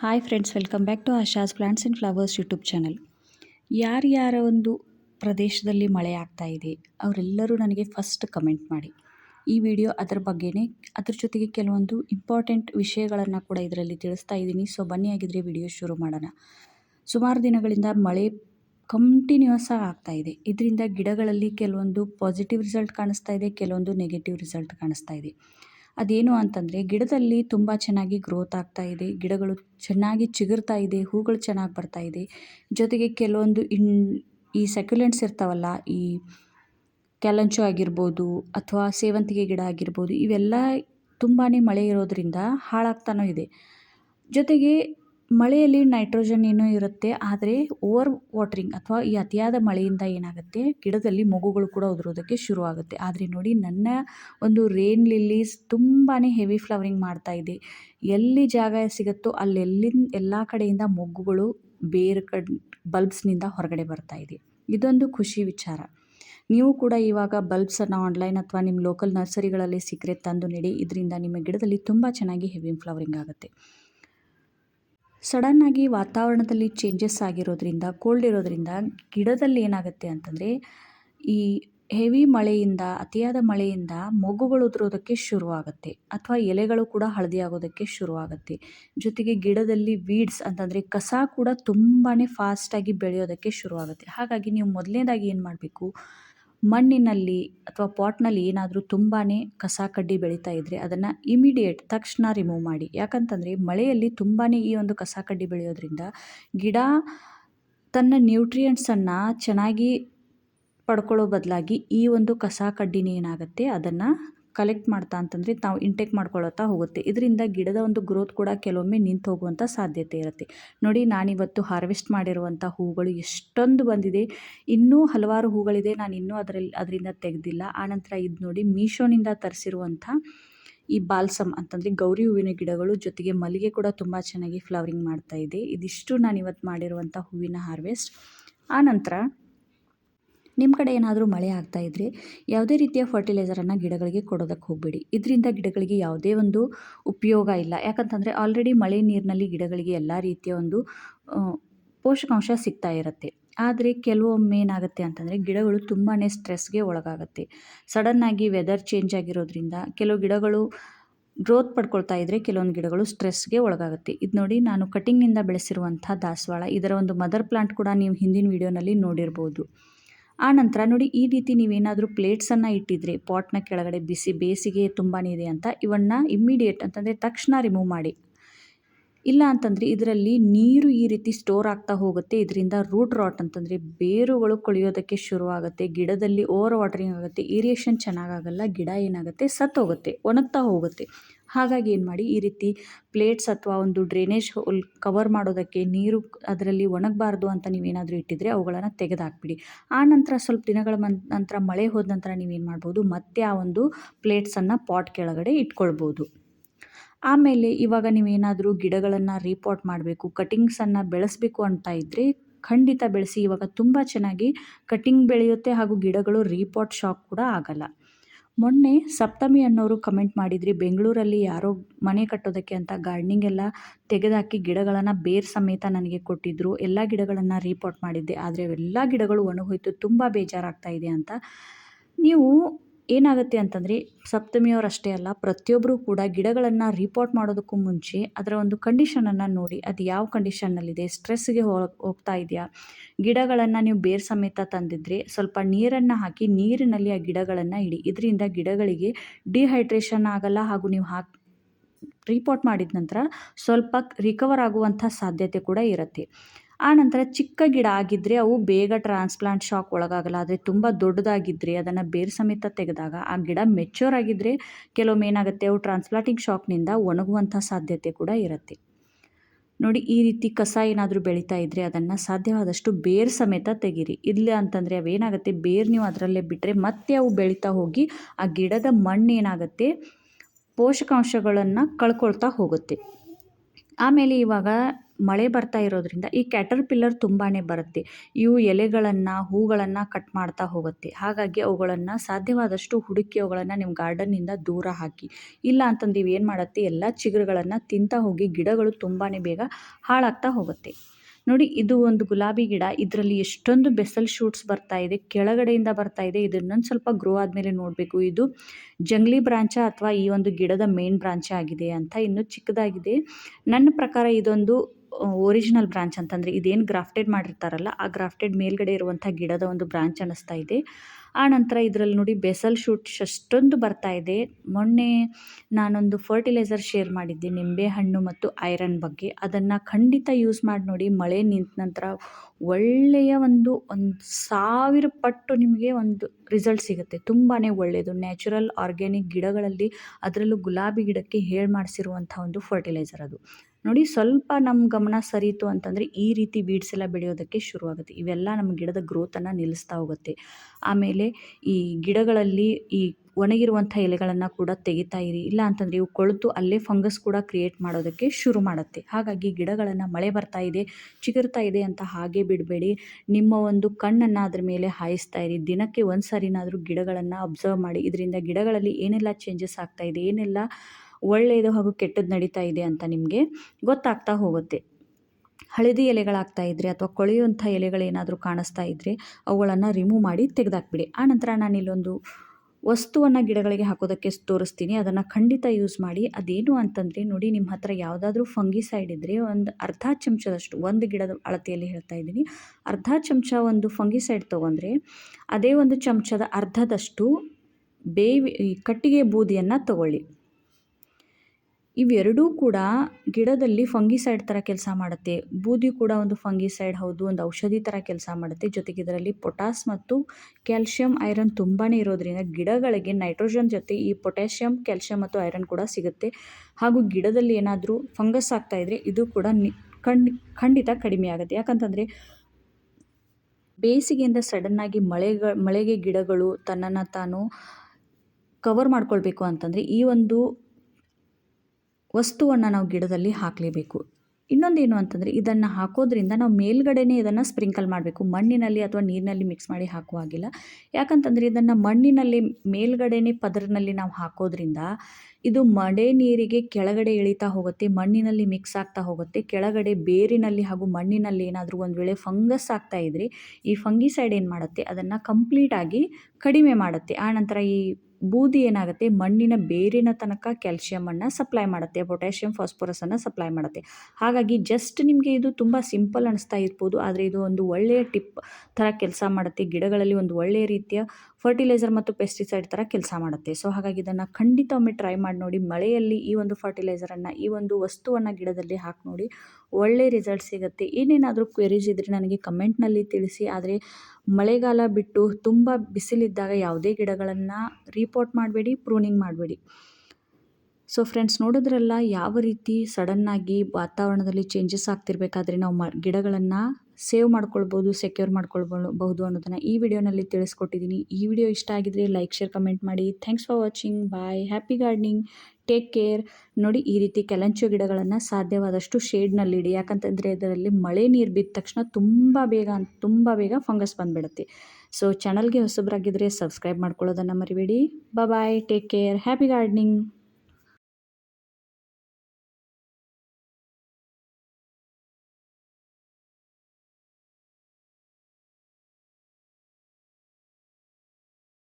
Hi friends welcome back to Asha's plants and flowers YouTube channel ಯಾರ್ಯಾರ ಒಂದು ಪ್ರದೇಶದಲ್ಲಿ ಮಳೆ ಆಗ್ತಾ ಇದೆ, ಅವರೆಲ್ಲರೂ ನನಗೆ ಫಸ್ಟ್ ಕಮೆಂಟ್ ಮಾಡಿ. ಈ ವಿಡಿಯೋ ಅದರ ಬಗ್ಗೆನೇ, ಅದ್ರ ಜೊತೆಗೆ ಕೆಲವೊಂದು ಇಂಪಾರ್ಟೆಂಟ್ ವಿಷಯಗಳನ್ನು ಕೂಡ ಇದರಲ್ಲಿ ತಿಳಿಸ್ತಾ ಇದ್ದೀನಿ. ಸೊ ಬನ್ನಿ ಆಗಿದ್ರೆ ವಿಡಿಯೋ ಶುರು ಮಾಡೋಣ. ಸುಮಾರು ದಿನಗಳಿಂದ ಮಳೆ ಕಂಟಿನ್ಯೂಸ್ ಆಗಿ ಆಗ್ತಾ ಇದೆ. ಇದರಿಂದ ಗಿಡಗಳಲ್ಲಿ ಕೆಲವೊಂದು ಪಾಸಿಟಿವ್ ರಿಸಲ್ಟ್ ಕಾಣಿಸ್ತಾ ಇದೆ, ಕೆಲವೊಂದು ನೆಗೆಟಿವ್ ರಿಸಲ್ಟ್ ಕಾಣಿಸ್ತಾ ಇದೆ. ಅದೇನು ಅಂತಂದರೆ ಗಿಡದಲ್ಲಿ ತುಂಬ ಚೆನ್ನಾಗಿ ಗ್ರೋತ್ ಆಗ್ತಾ ಇದೆ. ಗಿಡಗಳು ಚೆನ್ನಾಗಿ ಚಿಗುರ್ತಾ ಇದೆ, ಹೂಗಳು ಚೆನ್ನಾಗಿ ಬರ್ತಾ ಇದೆ. ಜೊತೆಗೆ ಕೆಲವೊಂದು ಇನ್, ಈ ಸೆಕ್ಯುಲೆಂಟ್ಸ್ ಇರ್ತಾವಲ್ಲ, ಈ ಕ್ಯಾಲಂಚು ಆಗಿರ್ಬೋದು ಅಥವಾ ಸೇವಂತಿಗೆ ಗಿಡ ಆಗಿರ್ಬೋದು, ಇವೆಲ್ಲ ತುಂಬಾ ಮಳೆ ಇರೋದರಿಂದ ಹಾಳಾಗ್ತಾನೂ ಇದೆ. ಜೊತೆಗೆ ಮಳೆಯಲ್ಲಿ ನೈಟ್ರೋಜನ್ ಏನೋ ಇರುತ್ತೆ, ಆದರೆ ಓವರ್ ವಾಟ್ರಿಂಗ್ ಅಥವಾ ಈ ಅತಿಯಾದ ಮಳೆಯಿಂದ ಏನಾಗುತ್ತೆ, ಗಿಡದಲ್ಲಿ ಮೊಗ್ಗುಗಳು ಕೂಡ ಉದುರೋದಕ್ಕೆ ಶುರುವಾಗುತ್ತೆ. ಆದರೆ ನೋಡಿ, ನನ್ನ ಒಂದು ರೇನ್ ಲಿಲ್ಲೀಸ್ ತುಂಬಾ ಹೆವಿ ಫ್ಲವರಿಂಗ್ ಮಾಡ್ತಾ ಇದೆ. ಎಲ್ಲಿ ಜಾಗ ಸಿಗುತ್ತೋ, ಅಲ್ಲೆಲ್ಲಿಂದ ಎಲ್ಲ ಕಡೆಯಿಂದ ಮೊಗ್ಗುಗಳು ಬೇರೆ ಕಡ್ ಬಲ್ಬ್ಸ್ನಿಂದ ಹೊರಗಡೆ ಬರ್ತಾ ಇದೆ. ಇದೊಂದು ಖುಷಿ ವಿಚಾರ. ನೀವು ಕೂಡ ಇವಾಗ ಬಲ್ಬ್ಸನ್ನು ಆನ್ಲೈನ್ ಅಥವಾ ನಿಮ್ಮ ಲೋಕಲ್ ನರ್ಸರಿಗಳಲ್ಲಿ ಸಿಕ್ಕರೆ ತಂದು ನೆಡಿ. ಇದರಿಂದ ನಿಮ್ಮ ಗಿಡದಲ್ಲಿ ತುಂಬ ಚೆನ್ನಾಗಿ ಹೆವಿ ಫ್ಲವರಿಂಗ್ ಆಗುತ್ತೆ. ಸಡನ್ನಾಗಿ ವಾತಾವರಣದಲ್ಲಿ ಚೇಂಜಸ್ ಆಗಿರೋದ್ರಿಂದ ಕೋಲ್ಡ್ ಇರೋದ್ರಿಂದ ಗಿಡದಲ್ಲಿ ಏನಾಗುತ್ತೆ ಅಂತಂದರೆ, ಈ ಹೆವಿ ಮಳೆಯಿಂದ, ಅತಿಯಾದ ಮಳೆಯಿಂದ ಮೊಗ್ಗುಗಳು ಉದುರೋದಕ್ಕೆ ಶುರುವಾಗುತ್ತೆ ಅಥವಾ ಎಲೆಗಳು ಕೂಡ ಹಳದಿ ಆಗೋದಕ್ಕೆ ಶುರುವಾಗುತ್ತೆ. ಜೊತೆಗೆ ಗಿಡದಲ್ಲಿ ವೀಡ್ಸ್ ಅಂತಂದರೆ ಕಸ ಕೂಡ ತುಂಬಾ ಫಾಸ್ಟಾಗಿ ಬೆಳೆಯೋದಕ್ಕೆ ಶುರುವಾಗುತ್ತೆ. ಹಾಗಾಗಿ ನೀವು ಮೊದಲನೇದಾಗಿ ಏನು ಮಾಡಬೇಕು? ಮಣ್ಣಿನಲ್ಲಿ ಅಥವಾ ಪಾಟ್ನಲ್ಲಿ ಏನಾದರೂ ತುಂಬಾ ಕಸ ಕಡ್ಡಿ ಬೆಳೀತಾ ಇದ್ದರೆ ಅದನ್ನು ಇಮಿಡಿಯೇಟ್ ತಕ್ಷಣ ರಿಮೂವ್ ಮಾಡಿ. ಯಾಕಂತಂದರೆ ಮಳೆಯಲ್ಲಿ ತುಂಬಾ ಈ ಒಂದು ಕಸ ಕಡ್ಡಿ ಬೆಳೆಯೋದ್ರಿಂದ ಗಿಡ ತನ್ನ ನ್ಯೂಟ್ರಿಯೆಂಟ್ಸನ್ನು ಚೆನ್ನಾಗಿ ಪಡ್ಕೊಳ್ಳೋ ಬದಲಾಗಿ ಈ ಒಂದು ಕಸ ಕಡ್ಡಿನೇ ಏನಾಗುತ್ತೆ? ಅದನ್ನು ಕಲೆಕ್ಟ್ ಮಾಡ್ತಾ ಅಂತಂದರೆ ನಾವು ಇಂಟೇಕ್ ಮಾಡ್ಕೊಳ್ತಾ ಹೋಗುತ್ತೆ. ಇದರಿಂದ ಗಿಡದ ಒಂದು ಗ್ರೋತ್ ಕೂಡ ಕೆಲವೊಮ್ಮೆ ನಿಂತು ಹೋಗುವಂಥ ಸಾಧ್ಯತೆ ಇರುತ್ತೆ. ನೋಡಿ, ನಾನಿವತ್ತು ಹಾರ್ವೆಸ್ಟ್ ಮಾಡಿರುವಂಥ ಹೂಗಳು ಎಷ್ಟೊಂದು ಬಂದಿದೆ. ಇನ್ನೂ ಹಲವಾರು ಹೂಗಳಿದೆ. ನಾನು ಇನ್ನೂ ಅದರಲ್ಲಿ, ಅದರಿಂದ ತೆಗೆದಿಲ್ಲ. ಆನಂತರ ಇದು ನೋಡಿ, ಮೀಶೋನಿಂದ ತರಿಸಿರುವಂಥ ಈ ಬಾಲ್ಸಮ್ ಅಂತಂದರೆ ಗೌರಿ ಹೂವಿನ ಗಿಡಗಳು ಜೊತೆಗೆ ಮಲ್ಲಿಗೆ ಕೂಡ ತುಂಬ ಚೆನ್ನಾಗಿ ಫ್ಲವರಿಂಗ್ ಮಾಡ್ತಾ ಇದೆ. ಇದಿಷ್ಟು ನಾನು ಇವತ್ತು ಮಾಡಿರುವಂಥ ಹೂವಿನ ಹಾರ್ವೆಸ್ಟ್ ಆನಂತರ ನಿಮ್ಮ ಕಡೆ ಏನಾದರೂ ಮಳೆ ಆಗ್ತಾ ಇದ್ದರೆ ಯಾವುದೇ ರೀತಿಯ ಫರ್ಟಿಲೈಸರನ್ನು ಗಿಡಗಳಿಗೆ ಕೊಡೋದಕ್ಕೆ ಹೋಗಬೇಡಿ. ಇದರಿಂದ ಗಿಡಗಳಿಗೆ ಯಾವುದೇ ಒಂದು ಉಪಯೋಗ ಇಲ್ಲ. ಯಾಕಂತಂದರೆ ಆಲ್ರೆಡಿ ಮಳೆ ನೀರಿನಲ್ಲಿ ಗಿಡಗಳಿಗೆ ಎಲ್ಲ ರೀತಿಯ ಒಂದು ಪೋಷಕಾಂಶ ಸಿಗ್ತಾ ಇರುತ್ತೆ. ಆದರೆ ಕೆಲವೊಮ್ಮೆ ಏನಾಗುತ್ತೆ ಅಂತಂದರೆ ಗಿಡಗಳು ತುಂಬಾ ಸ್ಟ್ರೆಸ್ಗೆ ಒಳಗಾಗುತ್ತೆ. ಸಡನ್ನಾಗಿ ವೆದರ್ ಚೇಂಜ್ ಆಗಿರೋದ್ರಿಂದ ಕೆಲವು ಗಿಡಗಳು ಗ್ರೋತ್ ಪಡ್ಕೊಳ್ತಾ ಇದ್ದರೆ ಕೆಲವೊಂದು ಗಿಡಗಳು ಸ್ಟ್ರೆಸ್ಗೆ ಒಳಗಾಗುತ್ತೆ. ಇದು ನೋಡಿ ನಾನು ಕಟಿಂಗ್ನಿಂದ ಬೆಳೆಸಿರುವಂಥ ದಾಸವಾಳ. ಇದರ ಒಂದು ಮದರ್ ಪ್ಲಾಂಟ್ ಕೂಡ ನೀವು ಹಿಂದಿನ ವೀಡಿಯೋನಲ್ಲಿ ನೋಡಿರ್ಬೋದು. ಆ ನಂತರ ನೋಡಿ ಈ ರೀತಿ ನೀವೇನಾದರೂ ಪ್ಲೇಟ್ಸನ್ನು ಇಟ್ಟಿದ್ರಿ ಪಾಟ್ನ ಕೆಳಗಡೆ ಬಿಸಿ ಬೇಸಿಗೆ ತುಂಬಾ ಇದೆ ಅಂತ, ಇವನ್ನ ಇಮ್ಮಿಡಿಯೇಟ್ ಅಂತಂದರೆ ತಕ್ಷಣ ರಿಮೂವ್ ಮಾಡಿ. ಇಲ್ಲ ಅಂತಂದರೆ ಇದರಲ್ಲಿ ನೀರು ಈ ರೀತಿ ಸ್ಟೋರ್ ಆಗ್ತಾ ಹೋಗುತ್ತೆ, ಇದರಿಂದ ರೂಟ್ ರಾಟ್ ಅಂತಂದರೆ ಬೇರುಗಳು ಕೊಳೆಯೋದಕ್ಕೆ ಶುರುವಾಗುತ್ತೆ, ಗಿಡದಲ್ಲಿ ಓವರ್ ವಾಟರಿಂಗ್ ಆಗುತ್ತೆ ಏರಿಯೇಷನ್ ಚೆನ್ನಾಗಾಗಲ್ಲ, ಗಿಡ ಏನಾಗುತ್ತೆ ಸತ್ತೋಗುತ್ತೆ, ಒಣಗ್ತಾ ಹೋಗುತ್ತೆ. ಹಾಗಾಗಿ ಏನು ಮಾಡಿ, ಈ ರೀತಿ ಪ್ಲೇಟ್ಸ್ ಅಥವಾ ಒಂದು ಡ್ರೈನೇಜ್ ಹೋಲ್ ಕವರ್ ಮಾಡೋದಕ್ಕೆ ನೀರು ಅದರಲ್ಲಿ ಒಣಗಬಾರ್ದು ಅಂತ ನೀವೇನಾದರೂ ಇಟ್ಟಿದ್ರೆ ಅವುಗಳನ್ನು ತೆಗೆದಾಕ್ಬಿಡಿ. ಆ ನಂತರ ಸ್ವಲ್ಪ ದಿನಗಳ ನಂತರ ಮಳೆ ಹೋದ ನಂತರ ನೀವೇನು ಮಾಡ್ಬೋದು, ಮತ್ತೆ ಆ ಒಂದು ಪ್ಲೇಟ್ಸನ್ನು ಪಾಟ್ ಕೆಳಗಡೆ ಇಟ್ಕೊಳ್ಬೋದು. ಆಮೇಲೆ ಇವಾಗ ನೀವೇನಾದರೂ ಗಿಡಗಳನ್ನು ರೀಪಾಟ್ ಮಾಡಬೇಕು ಕಟಿಂಗ್ಸನ್ನು ಬೆಳೆಸಬೇಕು ಅಂತ ಇದ್ದರೆ ಖಂಡಿತ ಬೆಳೆಸಿ, ಇವಾಗ ತುಂಬ ಚೆನ್ನಾಗಿ ಕಟಿಂಗ್ ಬೆಳೆಯುತ್ತೆ ಹಾಗೂ ಗಿಡಗಳು ರೀಪಾಟ್ ಶಾಕ್ ಕೂಡ ಆಗಲ್ಲ. ಮೊನ್ನೆ ಸಪ್ತಮಿ ಅನ್ನೋರು ಕಮೆಂಟ್ ಮಾಡಿದ್ರಿ, ಬೆಂಗಳೂರಲ್ಲಿ ಯಾರೋ ಮನೆ ಕಟ್ಟೋದಕ್ಕೆ ಅಂತ ಗಾರ್ಡ್ನಿಂಗ್ ಎಲ್ಲ ತೆಗೆದಾಕಿ ಗಿಡಗಳನ್ನು ಬೇರ್ ಸಮೇತ ನನಗೆ ಕೊಟ್ಟಿದ್ದರು ಎಲ್ಲ ಗಿಡಗಳನ್ನು ರೀಪಾಟ್ ಮಾಡಿದ್ದೆ. ಆದರೆ ಅವೆಲ್ಲ ಗಿಡಗಳು ಒಣಗೋಯ್ತು. ತುಂಬ ಬೇಜಾರಾಗ್ತಾ ಇದೆ ಅಂತ. ನೀವು ಏನಾಗುತ್ತೆ ಅಂತಂದರೆ, ಸಪ್ತಮಿಯವರಷ್ಟೇ ಅಲ್ಲ ಪ್ರತಿಯೊಬ್ಬರೂ ಕೂಡ ಗಿಡಗಳನ್ನು ರಿಪೋರ್ಟ್ ಮಾಡೋದಕ್ಕೂ ಮುಂಚೆ ಅದರ ಒಂದು ಕಂಡೀಷನನ್ನು ನೋಡಿ, ಅದು ಯಾವ ಕಂಡೀಷನ್ನಲ್ಲಿದೆ ಸ್ಟ್ರೆಸ್ಗೆ ಹೋಗ್ತಾ ಇದೆಯಾ? ಗಿಡಗಳನ್ನು ನೀವು ಬೇರ್ ಸಮೇತ ತಂದಿದ್ರೆ ಸ್ವಲ್ಪ ನೀರನ್ನು ಹಾಕಿ ನೀರಿನಲ್ಲಿ ಆ ಗಿಡಗಳನ್ನು ಇಡಿ. ಇದರಿಂದ ಗಿಡಗಳಿಗೆ ಡಿಹೈಡ್ರೇಷನ್ ಆಗಲ್ಲ ಹಾಗೂ ನೀವು ಹಾಕಿ ರಿಪೋರ್ಟ್ ಮಾಡಿದ ನಂತರ ಸ್ವಲ್ಪ ರಿಕವರ್ ಆಗುವಂಥ ಸಾಧ್ಯತೆ ಕೂಡ ಇರುತ್ತೆ. ಆ ನಂತರ ಚಿಕ್ಕ ಗಿಡ ಆಗಿದ್ದರೆ ಅವು ಬೇಗ ಟ್ರಾನ್ಸ್ಪ್ಲಾಂಟ್ ಶಾಕ್ ಒಳಗಾಗಲ್ಲ, ಆದರೆ ತುಂಬ ದೊಡ್ಡದಾಗಿದ್ದರೆ ಅದನ್ನು ಬೇರು ಸಮೇತ ತೆಗೆದಾಗ ಆ ಗಿಡ ಮೆಚ್ಯೂರ್ ಆಗಿದ್ದರೆ ಕೆಲವೊಮ್ಮೆ ಏನಾಗುತ್ತೆ, ಅವು ಟ್ರಾನ್ಸ್ಪ್ಲಾಂಟಿಂಗ್ ಶಾಕ್ನಿಂದ ಒಣಗುವಂಥ ಸಾಧ್ಯತೆ ಕೂಡ ಇರುತ್ತೆ. ನೋಡಿ, ಈ ರೀತಿ ಕಸ ಏನಾದರೂ ಬೆಳೀತಾ ಇದ್ದರೆ ಅದನ್ನು ಸಾಧ್ಯವಾದಷ್ಟು ಬೇರು ಸಮೇತ ತೆಗೀರಿ. ಇಲ್ಲ ಅಂತಂದರೆ ಅವೇನಾಗುತ್ತೆ ಬೇರು ನೀವು ಅದರಲ್ಲೇ ಬಿಟ್ಟರೆ ಮತ್ತೆ ಅವು ಬೆಳೀತಾ ಹೋಗಿ ಆ ಗಿಡದ ಮಣ್ಣು ಏನಾಗುತ್ತೆ, ಪೋಷಕಾಂಶಗಳನ್ನು ಕಳ್ಕೊಳ್ತಾ ಹೋಗುತ್ತೆ. ಆಮೇಲೆ ಇವಾಗ ಮಳೆ ಬರ್ತಾ ಇರೋದ್ರಿಂದ ಈ ಕ್ಯಾಟರ್ ಪಿಲ್ಲರ್ ತುಂಬಾ ಬರುತ್ತೆ. ಇವು ಎಲೆಗಳನ್ನು, ಹೂಗಳನ್ನು ಕಟ್ ಮಾಡ್ತಾ ಹೋಗುತ್ತೆ. ಹಾಗಾಗಿ ಅವುಗಳನ್ನು ಸಾಧ್ಯವಾದಷ್ಟು ಹುಡುಕಿ ಅವುಗಳನ್ನು ನಿಮ್ಮ ಗಾರ್ಡನ್ನಿಂದ ದೂರ ಹಾಕಿ. ಇಲ್ಲ ಅಂತಂದು ಏನು ಮಾಡುತ್ತೆ, ಎಲ್ಲ ಚಿಗುರುಗಳನ್ನು ತಿಂತಾ ಹೋಗಿ ಗಿಡಗಳು ತುಂಬಾ ಬೇಗ ಹಾಳಾಗ್ತಾ ಹೋಗುತ್ತೆ. ನೋಡಿ, ಇದು ಒಂದು ಗುಲಾಬಿ ಗಿಡ. ಇದರಲ್ಲಿ ಎಷ್ಟೊಂದು ಬೆಸಲ್ ಶೂಟ್ಸ್ ಬರ್ತಾ ಇದೆ, ಕೆಳಗಡೆಯಿಂದ ಬರ್ತಾ ಇದೆ. ಇದನ್ನೊಂದು ಸ್ವಲ್ಪ ಗ್ರೋ ಆದಮೇಲೆ ನೋಡಬೇಕು. ಇದು ಜಂಗ್ಲಿ ಬ್ರಾಂಚ ಅಥವಾ ಈ ಒಂದು ಗಿಡದ ಮೇನ್ ಬ್ರಾಂಚ ಆಗಿದೆ ಅಂತ ಇನ್ನೂ ಚಿಕ್ಕದಾಗಿದೆ. ನನ್ನ ಪ್ರಕಾರ ಇದೊಂದು ಒರಿಜಿನಲ್ ಬ್ರಾಂಚ್ ಅಂತಂದರೆ ಇದೇನು ಗ್ರಾಫ್ಟೆಡ್ ಮಾಡಿರ್ತಾರಲ್ಲ, ಆ ಗ್ರಾಫ್ಟೆಡ್ ಮೇಲ್ಗಡೆ ಇರುವಂಥ ಗಿಡದ ಒಂದು ಬ್ರಾಂಚ್ ಅನ್ನಿಸ್ತಾ ಇದೆ. ಆ ನಂತರ ಇದರಲ್ಲಿ ನೋಡಿ ಬೆಸಲ್ ಶೂಟ್ಸ್ ಅಷ್ಟೊಂದು ಬರ್ತಾ ಇದೆ. ಮೊನ್ನೆ ನಾನೊಂದು ಫರ್ಟಿಲೈಸರ್ ಶೇರ್ ಮಾಡಿದ್ದೆ, ನಿಂಬೆ ಹಣ್ಣು ಮತ್ತು ಐರನ್ ಬಗ್ಗೆ. ಅದನ್ನು ಖಂಡಿತ ಯೂಸ್ ಮಾಡಿ ನೋಡಿ, ಮಳೆ ನಿಂತ ನಂತರ ಒಳ್ಳೆಯ ಒಂದು ಒಂದು ಸಾವಿರ ಪಟ್ಟು ನಿಮಗೆ ಒಂದು ರಿಸಲ್ಟ್ ಸಿಗುತ್ತೆ. ತುಂಬಾ ಒಳ್ಳೆಯದು ನ್ಯಾಚುರಲ್ ಆರ್ಗ್ಯಾನಿಕ್ ಗಿಡಗಳಲ್ಲಿ ಅದರಲ್ಲೂ ಗುಲಾಬಿ ಗಿಡಕ್ಕೆ ಹೇಳಿ ಮಾಡಿಸಿರುವಂಥ ಒಂದು ಫರ್ಟಿಲೈಸರ್ ಅದು. ನೋಡಿ ಸ್ವಲ್ಪ ನಮ್ಮ ಗಮನ ಸರಿಯಿತು ಅಂತಂದರೆ ಈ ರೀತಿ ಬೀಡ್ಸ್ ಎಲ್ಲ ಬೆಳೆಯೋದಕ್ಕೆ ಶುರುವಾಗುತ್ತೆ. ಇವೆಲ್ಲ ನಮ್ಮ ಗಿಡದ ಗ್ರೋತನ್ನು ನಿಲ್ಲಿಸ್ತಾ ಹೋಗುತ್ತೆ. ಆಮೇಲೆ ಈ ಗಿಡಗಳಲ್ಲಿ ಈ ಒಣಗಿರುವಂಥ ಎಲೆಗಳನ್ನು ಕೂಡ ತೆಗಿತಾ ಇರಿ. ಇಲ್ಲ ಅಂತಂದರೆ ಇವು ಕೊಳೆತು ಅಲ್ಲೇ ಫಂಗಸ್ ಕೂಡ ಕ್ರಿಯೇಟ್ ಮಾಡೋದಕ್ಕೆ ಶುರು ಮಾಡುತ್ತೆ. ಹಾಗಾಗಿ ಗಿಡಗಳನ್ನು ಮಳೆ ಬರ್ತಾ ಇದೆ, ಚಿಗುರ್ತಾ ಇದೆ ಅಂತ ಹಾಗೆ ಬಿಡಬೇಡಿ. ನಿಮ್ಮ ಒಂದು ಕಣ್ಣನ್ನು ಅದ್ರ ಮೇಲೆ ಹಾಯಿಸ್ತಾ ಇರಿ. ದಿನಕ್ಕೆ ಒಂದು ಸಾರಿನಾದರೂ ಗಿಡಗಳನ್ನು ಅಬ್ಸರ್ವ್ ಮಾಡಿ. ಇದರಿಂದ ಗಿಡಗಳಲ್ಲಿ ಏನೆಲ್ಲ ಚೇಂಜಸ್ ಆಗ್ತಾ ಇದೆ, ಏನೆಲ್ಲ ಒಳ್ಳೆಯದು ಹಾಗೂ ಕೆಟ್ಟದ್ದು ನಡೀತಾ ಇದೆ ಅಂತ ನಿಮಗೆ ಗೊತ್ತಾಗ್ತಾ ಹೋಗುತ್ತೆ. ಹಳದಿ ಎಲೆಗಳಾಗ್ತಾ ಇದ್ದರೆ ಅಥವಾ ಕೊಳೆಯುವಂಥ ಎಲೆಗಳೇನಾದರೂ ಕಾಣಿಸ್ತಾ ಇದ್ದರೆ ಅವುಗಳನ್ನು ರಿಮೂವ್ ಮಾಡಿ ತೆಗೆದಾಕ್ಬಿಡಿ. ಆನಂತರ ನಾನು ಇಲ್ಲೊಂದು ವಸ್ತುವನ್ನು ಗಿಡಗಳಿಗೆ ಹಾಕೋದಕ್ಕೆ ತೋರಿಸ್ತೀನಿ. ಅದನ್ನು ಖಂಡಿತ ಯೂಸ್ ಮಾಡಿ. ಅದೇನು ಅಂತಂದರೆ ನೋಡಿ ನಿಮ್ಮ ಹತ್ರ ಯಾವುದಾದ್ರೂ ಫಂಗಿಸೈಡ್ ಇದ್ದರೆ ಒಂದು ಅರ್ಧ ಚಮಚದಷ್ಟು, ಒಂದು ಗಿಡದ ಅಳತೆಯಲ್ಲಿ ಹೇಳ್ತಾ ಇದ್ದೀನಿ. ಅರ್ಧ ಚಮಚ ಒಂದು ಫಂಗಿಸೈಡ್ ತೊಗೊಂಡ್ರೆ ಅದೇ ಒಂದು ಚಮಚದ ಅರ್ಧದಷ್ಟು ಬೇವಿ ಕಟ್ಟಿಗೆ ಬೂದಿಯನ್ನು ತಗೊಳ್ಳಿ. ಇವೆರಡೂ ಕೂಡ ಗಿಡದಲ್ಲಿ ಫಂಗಿಸೈಡ್ ಥರ ಕೆಲಸ ಮಾಡುತ್ತೆ. ಬೂದಿ ಕೂಡ ಒಂದು ಫಂಗಿಸೈಡ್ ಹೌದು, ಒಂದು ಔಷಧಿ ಥರ ಕೆಲಸ ಮಾಡುತ್ತೆ. ಜೊತೆಗೆ ಇದರಲ್ಲಿ ಪೊಟ್ಯಾಸ್ ಮತ್ತು ಕ್ಯಾಲ್ಶಿಯಂ ಐರನ್ ತುಂಬಾ ಇರೋದ್ರಿಂದ ಗಿಡಗಳಿಗೆ ನೈಟ್ರೋಜನ್ ಜೊತೆ ಈ ಪೊಟ್ಯಾಷಿಯಂ, ಕ್ಯಾಲ್ಶಿಯಂ ಮತ್ತು ಐರನ್ ಕೂಡ ಸಿಗುತ್ತೆ. ಹಾಗೂ ಗಿಡದಲ್ಲಿ ಏನಾದರೂ ಫಂಗಸ್ ಆಗ್ತಾ ಇದ್ದರೆ ಇದು ಕೂಡ ಖಂಡಿತ ಕಡಿಮೆ ಆಗುತ್ತೆ. ಯಾಕಂತಂದರೆ ಬೇಸಿಗೆಯಿಂದ ಸಡನ್ನಾಗಿ ಮಳೆಗ, ಮಳೆಗೆ ಗಿಡಗಳು ತನ್ನನ್ನು ತಾನು ಕವರ್ ಮಾಡ್ಕೊಳ್ಬೇಕು ಅಂತಂದರೆ ಈ ಒಂದು ವಸ್ತುವನ್ನು ನಾವು ಗಿಡದಲ್ಲಿ ಹಾಕಲೇಬೇಕು. ಇನ್ನೊಂದೇನು ಅಂತಂದರೆ, ಇದನ್ನು ಹಾಕೋದ್ರಿಂದ ನಾವು ಮೇಲ್ಗಡೆನೇ ಇದನ್ನು ಸ್ಪ್ರಿಂಕಲ್ ಮಾಡಬೇಕು. ಮಣ್ಣಿನಲ್ಲಿ ಅಥವಾ ನೀರಿನಲ್ಲಿ ಮಿಕ್ಸ್ ಮಾಡಿ ಹಾಕುವಾಗಿಲ್ಲ ಯಾಕಂತಂದರೆ, ಇದನ್ನು ಮಣ್ಣಿನಲ್ಲಿ ಮೇಲ್ಗಡೆನೇ ಪದರಿನಲ್ಲಿ ನಾವು ಹಾಕೋದ್ರಿಂದ ಇದು ಮಡೆ ನೀರಿಗೆ ಕೆಳಗಡೆ ಇಳಿತಾ ಹೋಗುತ್ತೆ, ಮಣ್ಣಿನಲ್ಲಿ ಮಿಕ್ಸ್ ಆಗ್ತಾ ಹೋಗುತ್ತೆ. ಕೆಳಗಡೆ ಬೇರಿನಲ್ಲಿ ಹಾಗೂ ಮಣ್ಣಿನಲ್ಲಿ ಏನಾದರೂ ಒಂದು ವೇಳೆ ಫಂಗಸ್ ಆಗ್ತಾ ಇದ್ದರೆ ಈ ಫಂಗಿಸೈಡ್ ಏನು ಮಾಡುತ್ತೆ? ಅದನ್ನು ಕಂಪ್ಲೀಟಾಗಿ ಕಡಿಮೆ ಮಾಡುತ್ತೆ. ಆನಂತರ ಈ ಬೂದಿ ಏನಾಗುತ್ತೆ? ಮಣ್ಣಿನ ಬೇರಿನ ತನಕ ಕ್ಯಾಲ್ಶಿಯಮನ್ನು ಸಪ್ಲೈ ಮಾಡುತ್ತೆ, ಪೊಟ್ಯಾಷಿಯಂ ಫಾಸ್ಫರಸನ್ನು ಸಪ್ಲೈ ಮಾಡುತ್ತೆ. ಹಾಗಾಗಿ ಜಸ್ಟ್ ನಿಮಗೆ ಇದು ತುಂಬ ಸಿಂಪಲ್ ಅನಿಸ್ತಾ ಇರ್ಬೋದು, ಆದರೆ ಇದು ಒಂದು ಒಳ್ಳೆಯ ಟಿಪ್ ಥರ ಕೆಲಸ ಮಾಡುತ್ತೆ. ಗಿಡಗಳಲ್ಲಿ ಒಂದು ಒಳ್ಳೆಯ ರೀತಿಯ ಫರ್ಟಿಲೈಸರ್ ಮತ್ತು ಪೆಸ್ಟಿಸೈಡ್ ಥರ ಕೆಲಸ ಮಾಡುತ್ತೆ. ಸೊ, ಹಾಗಾಗಿ ಇದನ್ನು ಖಂಡಿತ ಒಮ್ಮೆ ಟ್ರೈ ಮಾಡಿ ನೋಡಿ. ಮಳೆಯಲ್ಲಿ ಈ ಒಂದು ಫರ್ಟಿಲೈಸರನ್ನು, ಈ ಒಂದು ವಸ್ತುವನ್ನು ಗಿಡದಲ್ಲಿ ಹಾಕಿ ನೋಡಿ. ಒಳ್ಳೆ ರಿಸಲ್ಟ್ ಸಿಗುತ್ತೆ. ಏನೇನಾದರೂ ಕ್ವೆರೀಸ್ ಇದ್ದರೆ ನನಗೆ ಕಮೆಂಟ್ನಲ್ಲಿ ತಿಳಿಸಿ. ಆದರೆ ಮಳೆಗಾಲ ಬಿಟ್ಟು ತುಂಬ ಬಿಸಿಲಿದ್ದಾಗ ಯಾವುದೇ ಗಿಡಗಳನ್ನು ರೀಪೋರ್ಟ್ ಮಾಡಬೇಡಿ ಪ್ರೂನಿಂಗ್ ಮಾಡಬೇಡಿ. ಸೊ ಫ್ರೆಂಡ್ಸ್ ನೋಡಿದ್ರಲ್ಲ, ಯಾವ ರೀತಿ ಸಡನ್ನಾಗಿ ವಾತಾವರಣದಲ್ಲಿ ಚೇಂಜಸ್ ಆಗ್ತಿರ್ಬೇಕಾದ್ರೆ ನಾವು ಮ, ಗಿಡಗಳನ್ನು ಸೇವ್ ಮಾಡ್ಕೊಳ್ಬೋದು ಸೆಕ್ಯೂರ್ ಮಾಡ್ಕೊಳ್ಬಹುದು ಅನ್ನೋದನ್ನು ಈ ವಿಡಿಯೋನಲ್ಲಿ ತಿಳಿಸ್ಕೊಟ್ಟಿದ್ದೀನಿ. ಈ ವಿಡಿಯೋ ಇಷ್ಟ ಆಗಿದ್ರೆ ಲೈಕ್ ಶೇರ್ ಕಮೆಂಟ್ ಮಾಡಿ. Thanks for watching bye happy gardening take care ನೋಡಿ, ಈ ರೀತಿ ಕೆಲಂಚು ಗಿಡಗಳನ್ನು ಸಾಧ್ಯವಾದಷ್ಟು ಶೇಡ್ನಲ್ಲಿಡಿ ಯಾಕಂತಂದರೆ ಇದರಲ್ಲಿ ಮಳೆ ನೀರು ಬಿದ್ದ ತಕ್ಷಣ ತುಂಬ ಬೇಗ ತುಂಬ ಬೇಗ ಫಂಗಸ್ ಬಂದುಬಿಡುತ್ತೆ. ಸೊ ಚಾನಲ್ಗೆ ಹೊಸಬರಾಗಿದ್ದರೆ ಸಬ್ಸ್ಕ್ರೈಬ್ ಮಾಡ್ಕೊಳ್ಳೋದನ್ನು ಮರಿಬೇಡಿ. Bye take care happy gardening